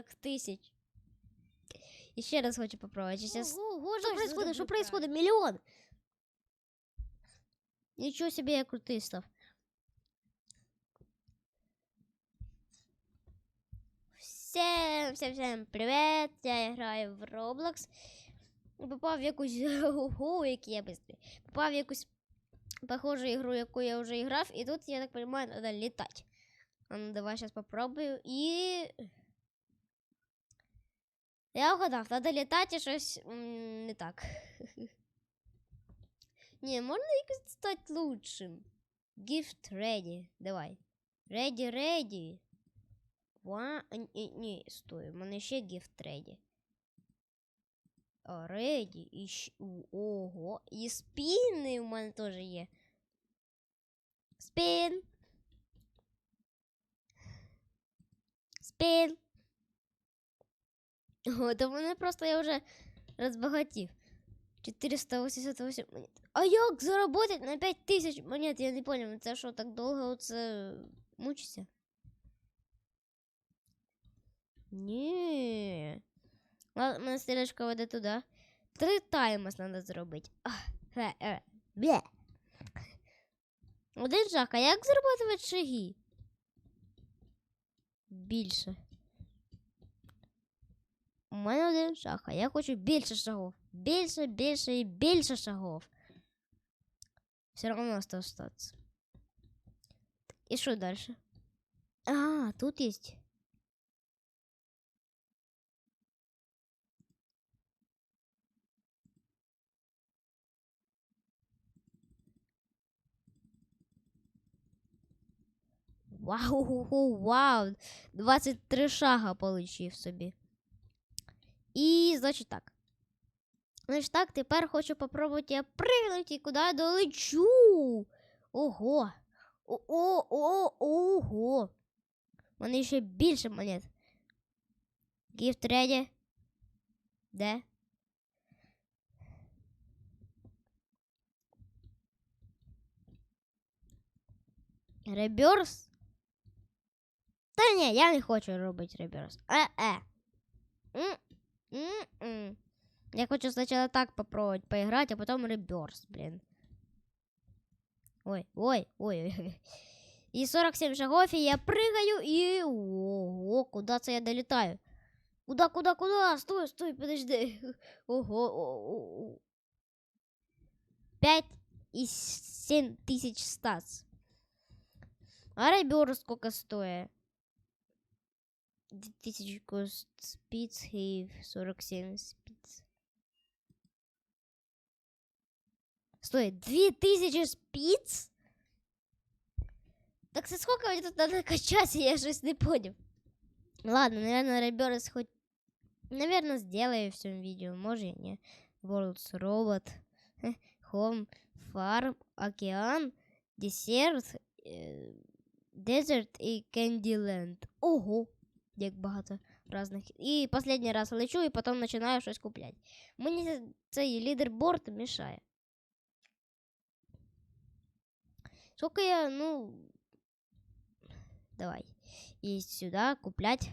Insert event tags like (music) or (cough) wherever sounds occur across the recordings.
40 тысяч. Еще раз хочу попробовать. Сейчас... Ого, Что происходит? Что происходит? Миллион! Ничего себе, я крутый став. Всем, всем, всем привет! Я граю в Roblox. І Попав в якусь ого, (laughs) який я быстрий. Попав в якусь похожу ігру, яку я вже грав, і тут, я так понимаю, надо летать. А ну, давай сейчас попробую. І. Я угадав, надо літати і щось м, не так. (laughs) Не, можно якось стать лучшим. Gift ready. Давай. Ready, ready. Ва... Не, не, стой, у мене ще gift ready. А, ready. І щ... у, Ого. І спіни у мене теж є. Спін. Спін. О, то мене просто я вже розбагатів. 488 монет. А як заработать на 5000 монет? Я не понял, це що так довго оце мучиться? Ні. Ладно, мене стрілочка веде туди. Три таймас треба зробити. Ах, е, Бе. Один шаг, а як заробити шаги? Більше. У мене один шаг, а я хочу більше шагов. Більше, більше і більше шагов. Все равно осталось остаться. И что дальше? А, тут есть. Вау, вау, 23 шага получив собі. І, значить так. Значить так, тепер хочу попробувати пригнути куди я долечу. Ого. О, о, о, ого. У мене ще більше монет. Gift ready. Де? Реберс? Та ні, я не хочу робити реберс. Е-е. М-м. Я хочу сначала так попробовать поиграть, а потом реберс, блин. Ой, ой, ой, ой. (laughs) И 47 шагов, и я прыгаю, и... Ого, куда це я долетаю? Куда, куда, куда? Стой, стой, подожди. (laughs) Ого, о, о, о. 5 и 7 тысяч стац. А реберс сколько стоит? 2000 кост спиц и 47 спиц. Стой, 2000 спиц? Так за сколько мне тут надо качать, (laughs) я же не понял. Ладно, наверное, Реберс хоть... Наверное, сделаю в всем видео. Может, и не. World's Robot, (laughs) Home, Farm, Океан, Десерт, э, Desert и Candyland. Ого! Як багато разних. І останній раз лечу, і потім починаю щось купляти. Мені цей лідерборд мішає. Сколько я, ну... Давай. И сюда куплять.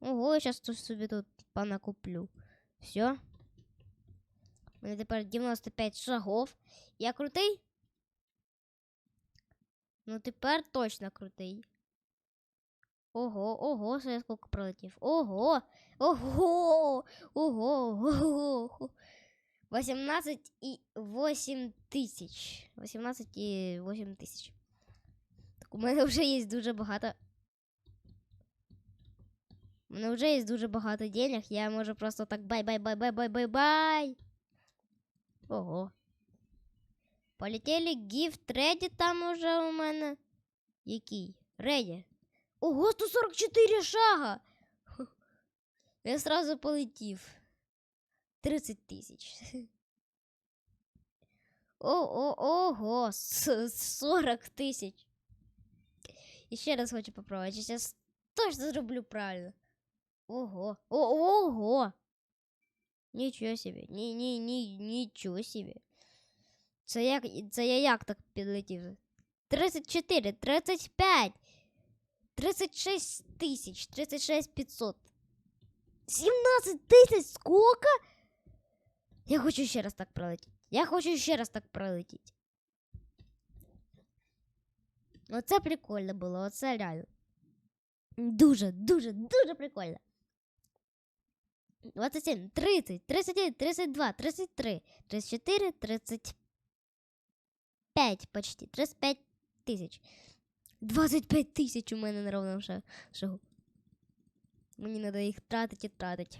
Ого, сейчас тут собі тут понакуплю. Все. У мене тепер 95 шагов. Я крутий? Ну тепер точно крутий. Ого, ого, що я скільки пролетів. Ого! Ого! Ого! Ого! 18 и 8 тысяч. 18 и 8 тысяч. Так у мене вже є дуже багато. У мене вже є дуже багато денег. Я можу просто так бай-бай-бай-бай-бай-бай-бай. Ого. Полетіли гіф треді там уже у мене. Який? Реді. Ого, 144 шага! Я сразу полетів. 30 тисяч. (laughs) Ого! 40 тисяч. І ще раз хочу попробувати. Я зараз точно зроблю правильно. Ого. О-ого! Нічого себе. Ні-ні-ні, нічого себе. Це як, це я як так підлетів? 34, 35. 36 тысяч, 36 500. 17 тисяч, сколько? Я хочу ще раз так пролетіти. Я хочу ще раз так пролетіти. Оце прикольно було, оце реально. Дуже, дуже, дуже прикольно. 27, 30, 31, 32, 33, 34, 35 Почти. 35 тисяч. 25 тисяч у мене на ровному ша- шагу. Мені треба їх тратити і тратити.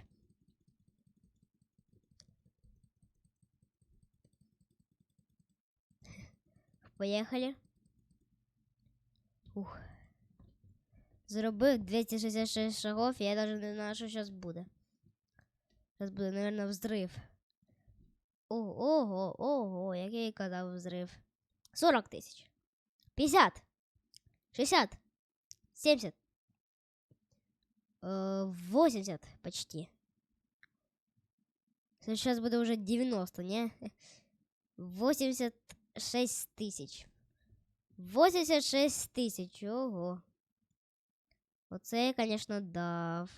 Поїхали. Ух. Зробив 266 шагов, я навіть не знаю, що зараз буде. Зараз буде, наверное, взрив. Ого, ого, ого, як я і казав, взрив. 40 тисяч. 50. 60. 70. э, 80 почти. Сейчас буде уже 90, не? 86 тисяч. 86 тисяч, ого. Оце я, конечно, дав.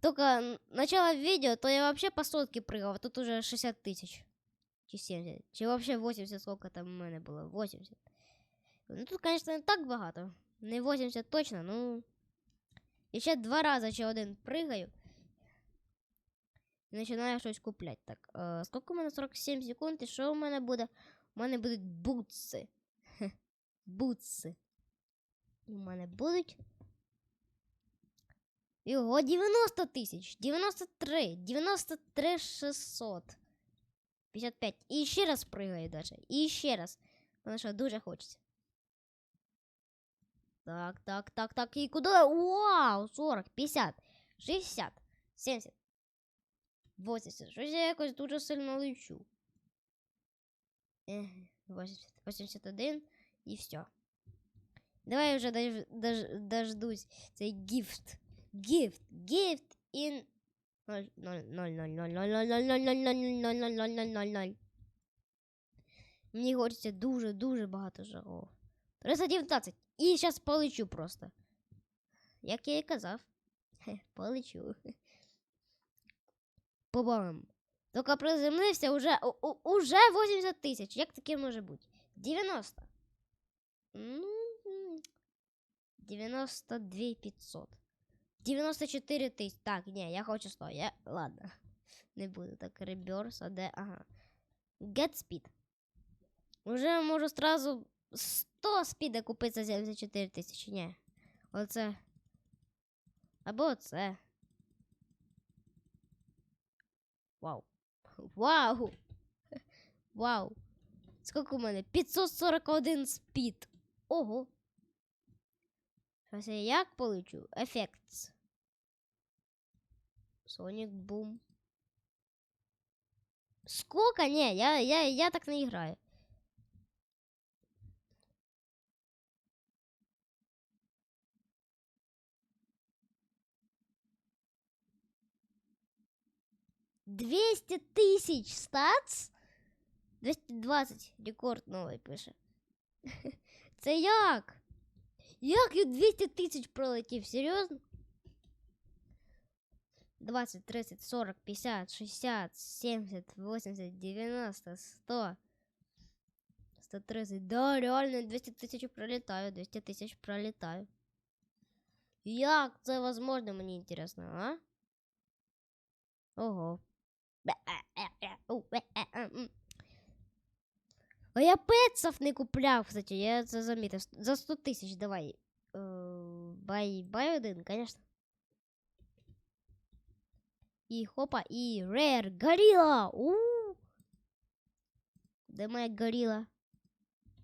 Только начало видео, то я вообще по сотке прыгал, а тут уже 60 тысяч. Чи 70. Чи вообще 80, сколько там у мене було? 80. Ну тут, конечно, не так багато. Не 80 точно, ну. І ще два рази чи один пригаю. І починаю щось купляти. Так, е, скільки у мене 47 секунд, і що у мене буде? У мене будуть бутси. Хе, Бутси. У мене будуть. Його 90 тисяч, 93, 93 600, 55. І ще раз пригаю даже. І ще раз. Тому що дуже хочеться. Так, так, так, так. І куди? Вау! 40, 50, 60, 70, 80. Щось я якось дуже сильно лечу. Ех, 80, 81 і все. Давай вже дож, дож, дождусь цей гіфт. Гіфт, гіфт in 0, 0, 0, 0, 0, 0, 0, 0, 0, 0, 0, 0, 0, 0, 0, 0, 0. Мені хочеться дуже-дуже багато жагов. 319. І зараз полечу просто. Як я і казав. Хе, полечу. По-бам. Тільки приземлився уже, у- уже 80 тисяч. Як таке може бути? 90. Ну, м, 92 500. 94 тисяч. Так, ні, я хочу 100. Я... Ладно. Не буду так. Реберс, а де? Ага. Get speed. Уже можу сразу 100 спіда купити за 74 тисячі. Ні. Оце. Або оце. Вау. Вау. (laughs) Вау. Скільки у мене? 541 спід. Ого. Зараз я як полечу? Ефект. Sonic Boom. Сколько? Не, я, я, я так не играю. Двести тысяч стац? 220. Рекорд новий пише. (laughs) Це як? Як я 200 тисяч пролетів? Серйозно? 20, 30, 40, 50, 60, 70, 80, 90, 100, 130. Да, реально 200 тисяч пролетаю, 200 тисяч пролетаю. Як це возможно, мені інтересно, а? Ого. А я петсов не купляв, кстати, я це замітив. За 100 тисяч давай. Е, Бай, бай один, конечно. І хопа, і рер, горіла! у Де моя горіла?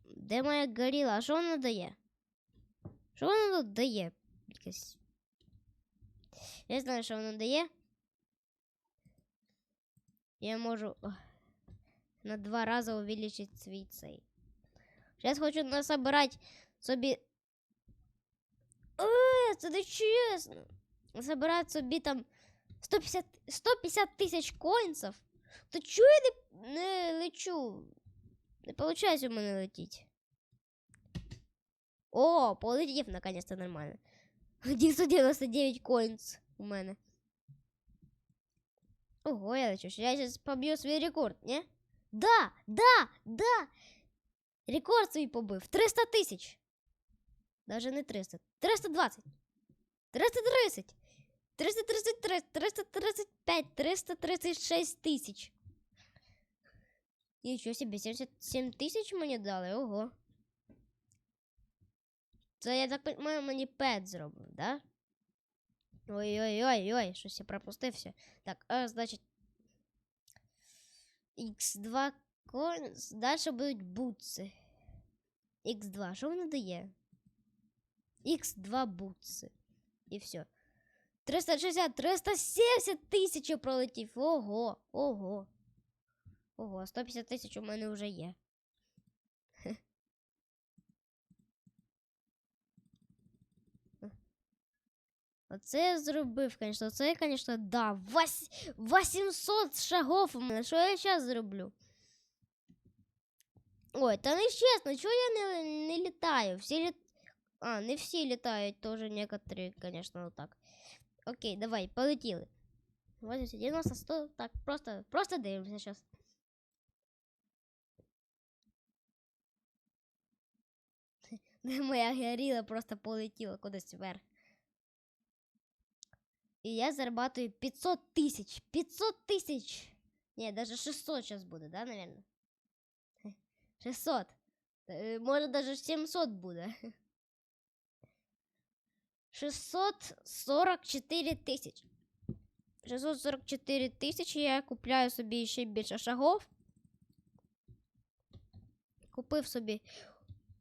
Де моя горіла? А що вона дає? Що вона тут дає? Якась. Я знаю, що вона дає. Я можу ох, на два рази увеличить свій цей. Сейчас хочу насобирать собі. Е, це не чесно. Насобирать собі там 150, 150 тисяч коїнців. То чого я не, не лечу? Не виходить у мене летіть. О, полетів наконец-то нормально. 999 коинс у мене. Ого, я лечу. Я сейчас поб'ю свій рекорд, не? Да, да, да. Рекорд свій побив. 300 тисяч. Даже не 300. 320. 330. 333, 335, 336 тисяч. Нічого собі, 77 тисяч мені дали, ого. Це я так понимаю, мені пет зробив, да? Ой-ой-ой-ой, щось я пропустився. Так, а, значить. X2 коінс. Далі будуть бутси. X2. Що воно дає? X2 бутси. І все. 360, 370 тисяч пролетів. Ого, ого. Ого, 150 тисяч у мене вже є. Хе. (laughs) Оце я зробив, звісно. Це, звісно, да. Вась... 800 шагов у мене. Що я зараз зроблю? Ой, та не чесно, чого я не, не літаю? Всі літ... А, не всі літають, теж некоторі, звісно, так. Окей, давай, полетіли. 80, 90, 100, так, просто, просто дивимося зараз. Моя (laughs) горіла просто полетіла кудись вверх. І я зарабатываю 500 тысяч. 500 тысяч. Не, даже 600 сейчас будет, да, наверное? (laughs) 600. Э, Может, даже 700 будет. (laughs) 644 тисячі. 644 тисячі я купляю собі ще більше шагов. Купив собі.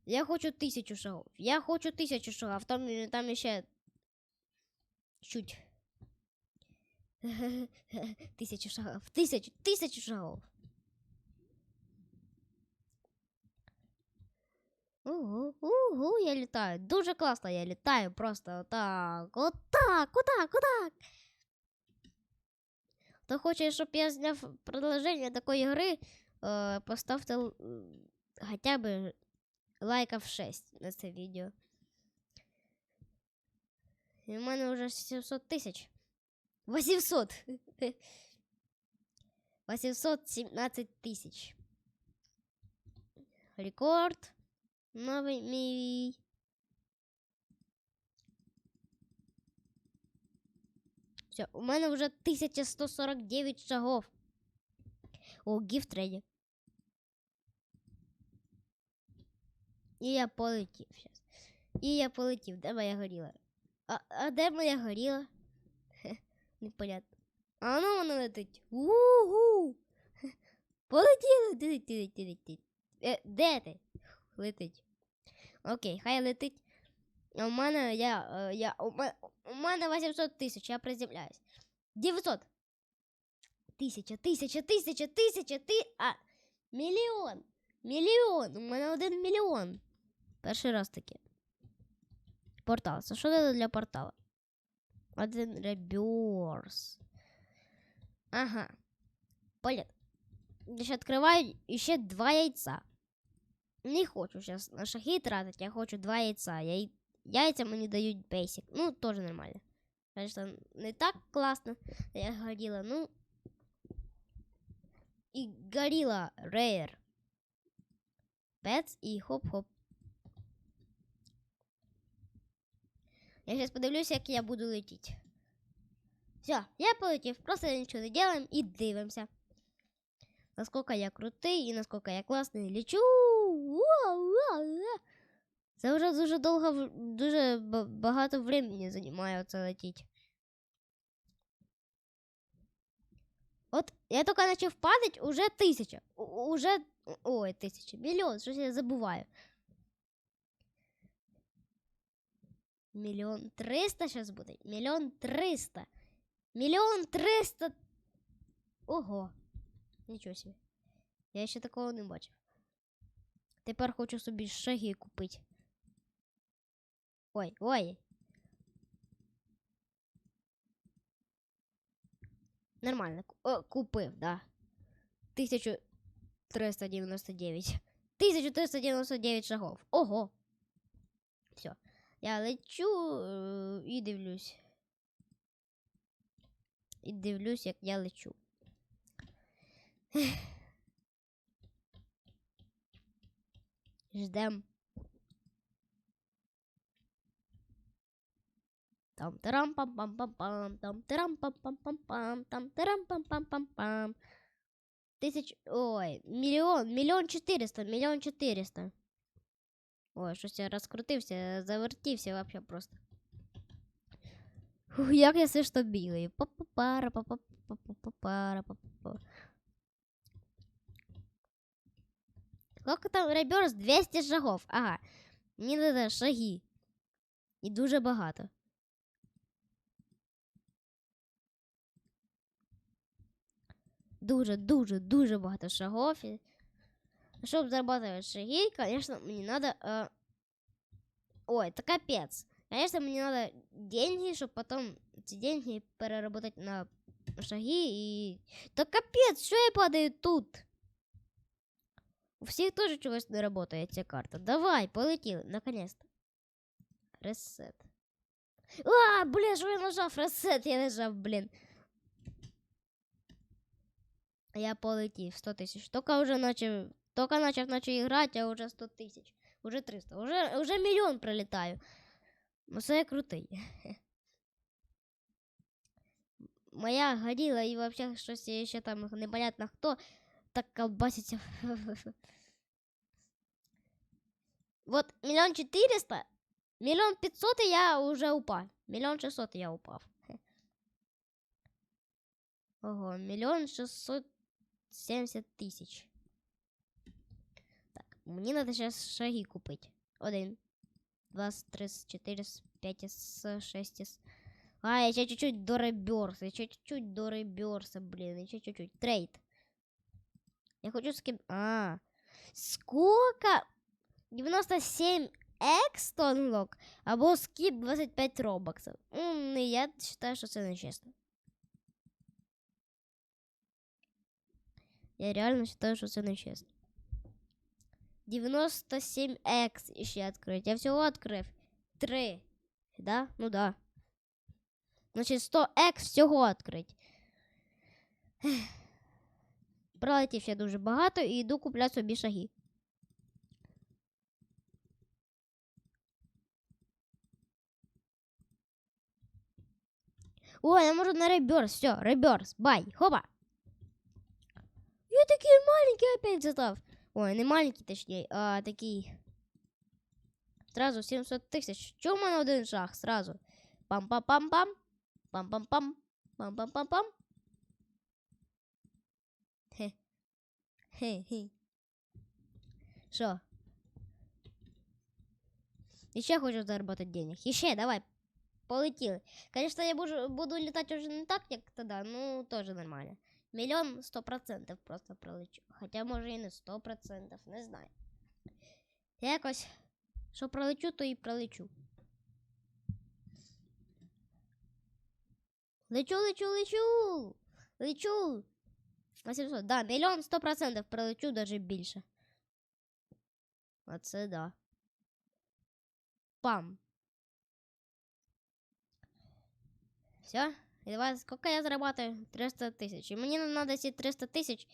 Я хочу тисячу шагов. Я хочу тисячу шагов. Там, там ще чуть. (laughs) Тисячу шагов. Тисячу, тисячу шагов. Угу, угу, я літаю. Дуже класно я літаю. Просто отак, отак, отак, отак. Хто хоче, щоб я зняв продовження такої гри, е, поставте л- м, хоча б лайків 6 на це відео. І в мене вже 700 тисяч. 800. 817 тисяч. Рекорд. Новий мій. Все, у мене вже 1149 шагов. О, гіфт. І я полетів зараз. І я полетів. Де моя горіла? А, а де моя горіла? Хе, непонятно. А ну воно летить. У-ху! Полетіло. Де ти, Окей, хай летить. А у мене я, е, я у, мене, у мене 800 тисяч, я приземляюсь. 900. Тисяча, тисяча, тисяча, тисяча, ти. А, мільйон. Мільйон. У мене один мільйон. Перший раз таке. Портал. Це що це для портала? Один реберс. Ага. Полет. Десь відкриваю і ще два яйця. Не хочу сейчас на шаги тратить, я хочу два яйца. Я... Яйця мені дають basic. Ну, тоже нормально. Конечно, не так классно, як горіла, ну. І горіла rare. Pets і хоп-хоп. Я сейчас подивлюсь, як я буду летіти. Все, я полетів, просто нічого не делаем і дивимося. Наскільки я крутий і наскільки я класний лечу. Це вже дуже довго, дуже багато времени займає це летіть. От я тільки почав падати, уже тисяча. Уже. Ой, тисяча. Мільйон, щось я забуваю. Мільйон триста зараз буде. Мільйон триста. Мільйон триста. Ого. Нічого собі. Я ще такого не бачив. Тепер хочу собі шаги купити. Ой, ой. Нормально. О, купив, да. 1399. 1399 шагов. Ого. Все. Я лечу і дивлюсь. І дивлюсь, як я лечу. Ждем. Там тарам пам пам пам пам там тарам пам пам пам пам там тарам пам пам пам пам Тисяч. Ой, мільйон, мільйон чотириста, мільйон чотириста. Ой, щось я розкрутився, завертівся вообще просто. Фух, як я все ж то бігаю. Па-па-пара, па-па-па-па-пара, па-па-па. Сколько там реберс? 200 шагов. Ага. Мені треба шаги. І дуже багато. Дуже, дуже, багато шагов. Щоб заработать шаги, конечно, мне надо... э, Ой, это капец. Конечно, мне надо деньги, чтобы потом эти деньги переработать на шаги и... Да капец, что я падаю тут? У всех тоже чогось не работает эта карта. Давай, полетели, наконец-то. Ресет. А, блин, что я нажав? Ресет я нажав, блин. Я полетів 100 тисяч. Тільки вже начав, тільки начав наче грати, а вже 100 тисяч. Уже 300. Уже, уже мільйон прилітаю. Ну це я крутий. Моя годила і вообще щось ще там непонятно хто так колбаситься. (laughs) Вот миллион четыреста, миллион пятьсот и я уже упал. Миллион шестьсот я упал. (laughs) Ого, миллион шестьсот 70 тисяч. Так, мені треба зараз шаги купити. Один, два, три, чотири, п'ять, шесть. А, я ще чуть-чуть до реберса, ще чуть-чуть до реберса, блін, ще чуть-чуть. Трейд. Я хочу скип... А, сколько? 97 X тонлок або скіп 25 робоксів. М, Я вважаю, що це нечесно. Я реально считаю, что это нечестно. 97x еще открыть. Я всего открыв. 3. Да? Ну да. Значит, 100x всього відкрити. (sighs) Пролетів ще дуже багато і йду купляти собі шаги. О, я можу на реберс. Все, реберс. Бай. Хопа. Я такий маленький опять задав. Ой, не маленький, точнее, а такий. Сразу 700 тисяч. Чому мене один шаг? Сразу. Пам-пам-пам-пам. Пам-пам-пам. Пам-пам-пам-пам. Хе. Хе-хе. Що? Еще хочу заработать денег. Еще, давай. Полетели. Конечно, я буду, буду летать уже не так, как тогда, ну, тоже нормально. Мільйон сто процентів просто пролечу. Хоча може і не сто процентів, не знаю. Я якось, що пролечу, то і пролечу. Лечу, лечу, лечу! Лечу! 800. Да, мільйон сто процентів пролечу, даже більше. Оце да. Пам. Все? І давай, сколько я зарабатываю? 300 тисяч. І мені надо ці 300 тисяч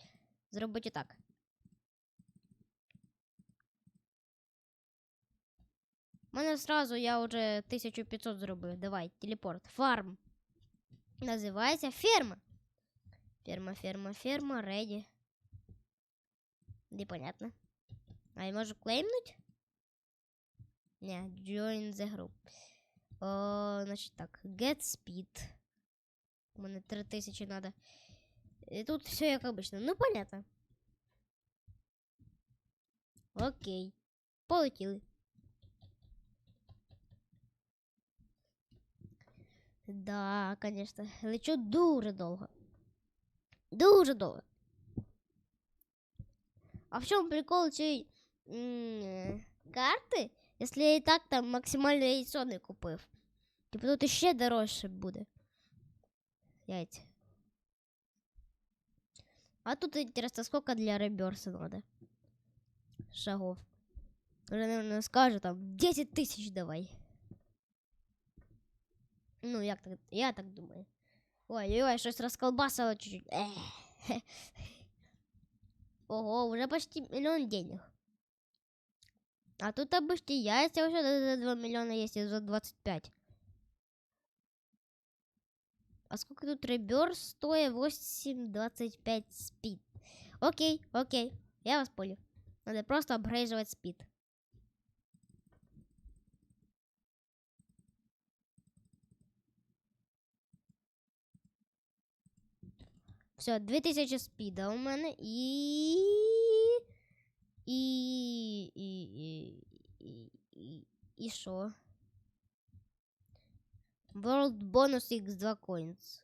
зробити так. У мене сразу я вже 1500 зробив. Давай, телепорт. Фарм. Називається ферма. Ферма, ферма, ферма, реді. Непонятно. А я можу клеймнуть? Не, join the group. О, значить так, get speed. У мене 3000 надо. И тут все как обычно. Ну, понятно. Окей. Полетіли. Да, конечно. Лечу дуже довго. Дуже довго. А в чому прикол цієї м, карти, якщо я і так там максимальне яйцо не купив? Типу тут ще дорожче буде. А тут интересно, сколько для реберса надо? Шагов. Уже, наверное, скажу там 10 тысяч давай. Ну, як так, я так думаю. Ой, ой, щось розколбасило чуть-чуть. (laughs) Ого, уже почти миллион денег. А тут обычно яйца уже за 2 миллиона есть, и за 25. А сколько тут ребер стоит? 8,25 спид. Окей, окей, я вас понял. Надо просто апгрейживать спид. Все, 2000 спіда у мене і. І. І. І. І. І, і що? World Bonus X2 Coins.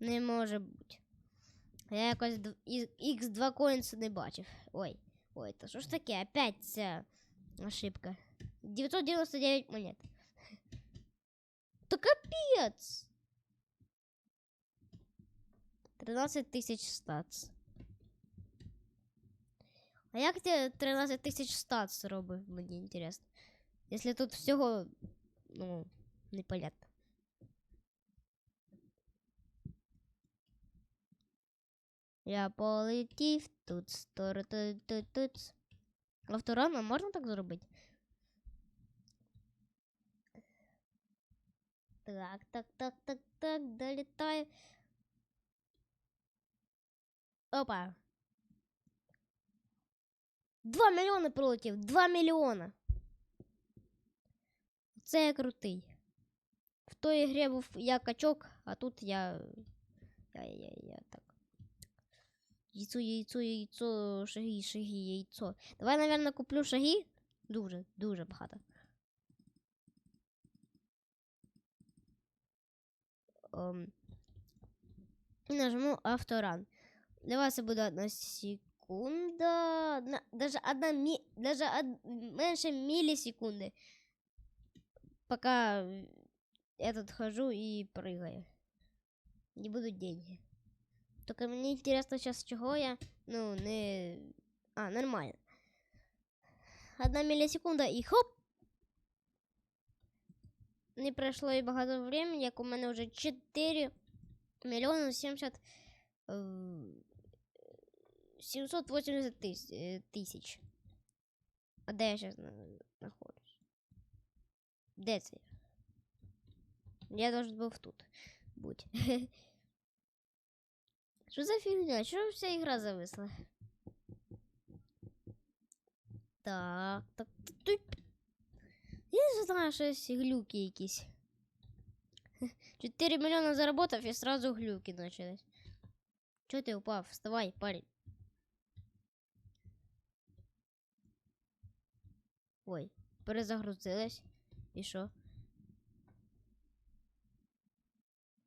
Не може бути. Я якось д- і- X2 Coins не бачив. Ой. Ой, то що ж таке? Опять ця ошибка. 999 монет. Та капець! 13 тисяч стац. А як ти 13 тисяч стац робив, мені інтересно. Якщо тут всього, ну, непонятно. Я полетів тут, стор тут, тут, тут. Авторама можна так зробити? Так, так, так, так, так, долітаю. Опа. Два мільйони пролетів. Два мільйона. Це я крутий. В той грі був я качок, а тут я. Я, я, я так. Яйцо, яйцо, яйцо, шаги, шаги, яйцо. Давай, наверное, куплю шаги. Дуже, дуже багато. Ем, І нажму авторан. Для вас це буде одна секунда. Даже одна мі, даже од, менше миллисекунды. Пока я тут хожу и прыгаю. Не будут деньги. Только мне интересно сейчас, чего я, ну, не... А, нормально. Одна миллисекунда и хоп! Не пройшло і багато времени, як у мене вже 4 мільйони 70 е, 780 тис- е, тисяч. А де я зараз знаходжусь? Де це? я? Должен був тут бути. Що (laughs) за фігня? Чого вся ігра зависла? Так, так, тут. Я не знаю, щось глюки якісь. (laughs) 4 миллиона заработав и сразу глюки начались. Чё ты упав? Вставай, парень. Ой, перезагрузилась. И шо?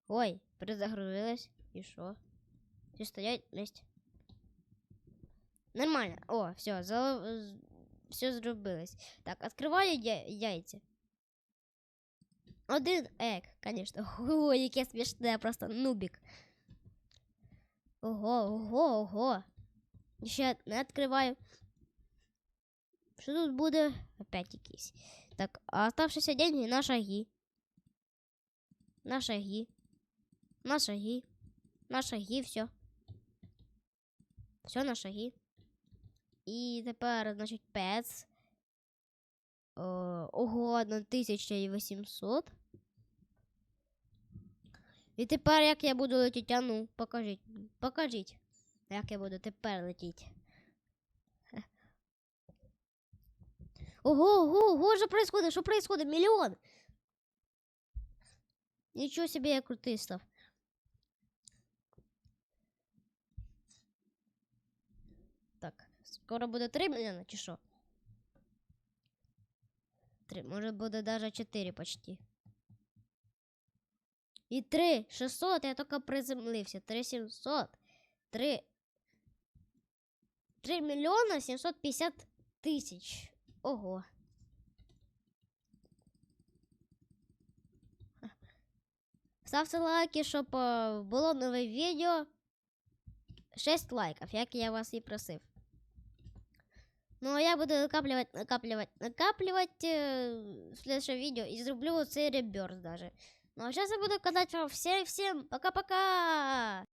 Ой, перезагрузилась. И шо? Все стоять вместе. Нормально. О, все, все зробилось. Так, открываю я яйця. Один ек, конечно. Ого, яке смішне, просто нубік. Ого, ого, ого. Ще не відкриваю. Що тут буде? Опять якийсь. Так, а оставшиеся деньги на шаги. На шаги. На шаги. На шаги, все. Все на шаги. І тепер, значить, пец. О, Ого, 1800. І тепер як я буду летіти? А ну, покажіть. Покажіть, як я буду тепер летіти. Ого, ого, ого, що происходит? Що происходит? Мільйон. Нічого собі я крутий став. Так, скоро буде 3 мільйона, чи що? 3, може буде даже 4 почти. І 3 600, я тільки приземлився. 3 700. 3 3 мільйона 750 тисяч. Ого. Ставте лайки, щоб е, було нове відео. 6 лайків, як я вас і просив. Ну, а я буду накапливать, накапливать, накапливать э, в следующем видео и зарублю цей реберс даже. Ну, а сейчас я буду казать вам всем, всем пока-пока!